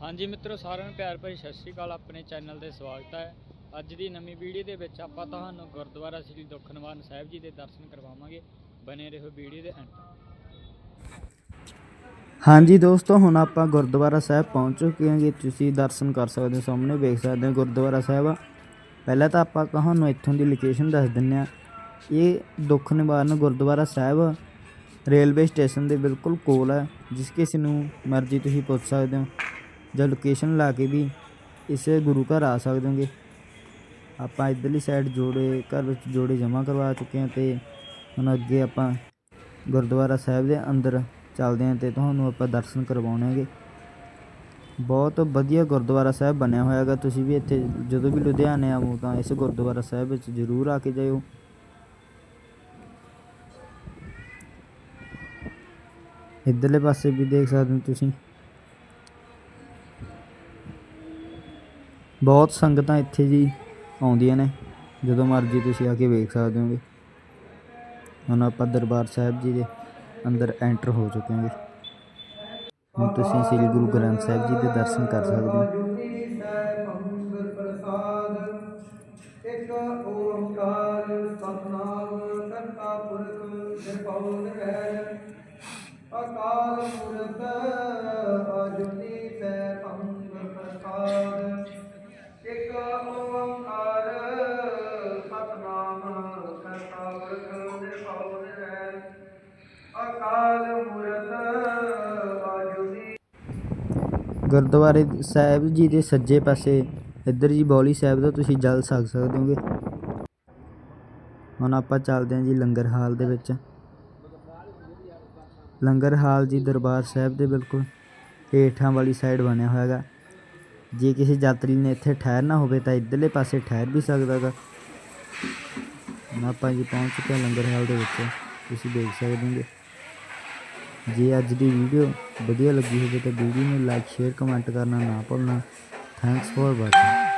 ਹਾਂਜੀ ਮਿੱਤਰੋ, ਸਾਰਿਆਂ ਨੂੰ ਪਿਆਰ ਭਰੀ ਸਤਿ ਸ਼੍ਰੀ ਅਕਾਲ। ਆਪਣੇ ਚੈਨਲ ਤੇ ਸਵਾਗਤ ਹੈ। ਅੱਜ ਦੀ ਨਵੀਂ ਵੀਡੀਓ ਦੇ ਵਿੱਚ ਆਪਾਂ ਤੁਹਾਨੂੰ ਗੁਰਦੁਆਰਾ ਸ੍ਰੀ ਦੁਖਨਿਵਾਰਨ ਸਾਹਿਬ ਜੀ ਦੇ ਦਰਸ਼ਨ ਕਰਵਾਵਾਂਗੇ। ਬਨੇ ਰਹੋ ਵੀਡੀਓ ਦੇ ਐਂਡ ਹਾਂਜੀ ਦੋਸਤੋ, ਹੁਣ ਆਪਾਂ ਗੁਰਦੁਆਰਾ ਸਾਹਿਬ ਪਹੁੰਚ ਚੁੱਕੇ ਹਾਂ ਜੀ। ਤੁਸੀਂ ਦਰਸ਼ਨ ਕਰ ਸਕਦੇ ਹੋ, ਸਾਹਮਣੇ ਵੇਖ ਸਕਦੇ ਹੋ ਗੁਰਦੁਆਰਾ ਸਾਹਿਬ ਪਹਿਲਾਂ ਤਾਂ ਆਪਾਂ ਤੁਹਾਨੂੰ ਇੱਥੋਂ ਦੀ ਲੋਕੇਸ਼ਨ ਦੱਸ ਦਿੰਨੇ ਆ ਇਹ ਦੁੱਖ ਨਿਵਾਰਨ ਗੁਰਦੁਆਰਾ ਸਾਹਿਬ ਰੇਲਵੇ ਸਟੇਸ਼ਨ ਦੇ ਬਿਲਕੁਲ ਕੋਲ ਹੈ ਜਿਸ ਕਿਸੇ ਨੂੰ ਮਰਜ਼ੀ ਤੁਸੀਂ ਪੁੱਛ ਸਕਦੇ ਹੋ। ਜਾਂ ਲੋਕੇਸ਼ਨ ਲਾ ਕੇ ਵੀ ਇਸੇ ਗੁਰੂ ਘਰ ਆ ਸਕਦੇ ਹੋਗੇ। ਆਪਾਂ ਇਧਰਲੀ ਸਾਈਡ ਜੋੜੇ, ਘਰ ਵਿੱਚ ਜੋੜੇ ਜਮ੍ਹਾਂ ਕਰਵਾ ਚੁੱਕੇ ਹਾਂ ਤੇ ਹੁਣ ਅੱਗੇ ਆਪਾਂ ਗੁਰਦੁਆਰਾ ਸਾਹਿਬ ਦੇ ਅੰਦਰ ਚੱਲਦੇ ਹਾਂ ਤੇ ਤੁਹਾਨੂੰ ਆਪਾਂ ਦਰਸ਼ਨ ਕਰਵਾਉਣੇ ਹੈਗੇ। ਬਹੁਤ ਵਧੀਆ ਗੁਰਦੁਆਰਾ ਸਾਹਿਬ ਬਣਿਆ ਹੋਇਆ ਹੈਗਾ। ਤੁਸੀਂ ਵੀ ਇੱਥੇ ਜਦੋਂ ਵੀ ਲੁਧਿਆਣੇ ਆਵੋ ਤਾਂ ਇਸ ਗੁਰਦੁਆਰਾ ਸਾਹਿਬ ਵਿੱਚ ਜ਼ਰੂਰ ਆ ਕੇ ਜਾਇਓ। ਇੱਧਰਲੇ ਪਾਸੇ ਵੀ ਦੇਖ ਸਕਦੇ ਹੋ ਤੁਸੀਂ। ਬਹੁਤ ਸੰਗਤਾਂ ਇੱਥੇ ਜੀ ਆਉਂਦੀਆਂ ਨੇ, ਜਦੋਂ ਮਰਜ਼ੀ ਤੁਸੀਂ ਆ ਕੇ ਵੇਖ ਸਕਦੇ ਹੋਗੇ। ਹੁਣ ਆਪਾਂ ਦਰਬਾਰ ਸਾਹਿਬ ਜੀ ਦੇ ਅੰਦਰ ਐਂਟਰ ਹੋ ਚੁੱਕੇ ਹਾਂ ਹੁਣ ਤੁਸੀਂ ਸ੍ਰੀ ਗੁਰੂ ਗ੍ਰੰਥ ਸਾਹਿਬ ਜੀ ਦੇ ਦਰਸ਼ਨ ਕਰ ਸਕਦੇ ਹੋ। ਇੱਕ ਓੰਕਾਰ ਸਤਨਾਮ ਕਰਤਾ ਪੁਰਖ, ਨਿਰਭਉ ਨਿਰਵੈਰ ਅਕਾਲ ਮੂਰਤ ਅਜੁਨੀ ਸੈ ਅੰਗਰ ਕਰਤਾ ਪੁਰਖ ਨਿਰਭਉ ਨਿਰਵੈਰ ਅਕਾਲ ਮੂਰਤ ਅਜੁਨੀ ਗੁਰਦੁਆਰੇ ਸਾਹਿਬ ਜੀ ਦੇ ਸੱਜੇ ਪਾਸੇ ਇੱਧਰ ਜੀ ਬੌਲੀ ਸਾਹਿਬ ਦਾ ਤੁਸੀਂ ਜਲ ਛਕ ਸਕਦੇ ਹੋਗੇ ਹੁਣ ਆਪਾਂ ਚੱਲਦੇ ਹਾਂ ਜੀ ਲੰਗਰ ਹਾਲ ਦੇ ਵਿੱਚ। ਲੰਗਰ ਹਾਲ ਜੀ ਦਰਬਾਰ ਸਾਹਿਬ ਦੇ ਬਿਲਕੁਲ ਹੇਠਾਂ ਵਾਲੀ ਸਾਈਡ ਬਣਿਆ ਹੋਇਆ ਹੈਗਾ ਜੇ ਕਿਸੇ ਯਾਤਰੀ ਨੇ ਇੱਥੇ ਠਹਿਰਨਾ ਹੋਵੇ ਤਾਂ ਇੱਧਰਲੇ ਪਾਸੇ ਠਹਿਰ ਵੀ ਸਕਦਾ ਹੈਗਾ ਆਪਾਂ ਜੀ ਪਹੁੰਚ ਚੁੱਕੇ ਹਾਂ ਲੰਗਰ ਹਾਲ ਦੇ ਵਿੱਚ। ਤੁਸੀਂ ਦੇਖ ਸਕਦੇ ਹੋਗੇ। ਜੇ ਅੱਜ ਦੀ ਵੀਡੀਓ ਵਧੀਆ ਲੱਗੀ ਹੋਵੇ ਤਾਂ ਵੀਡੀਓ ਨੂੰ ਲਾਈਕ ਸ਼ੇਅਰ ਕਮੈਂਟ ਕਰਨਾ ਨਾ ਭੁੱਲਣਾ। Thanks for watching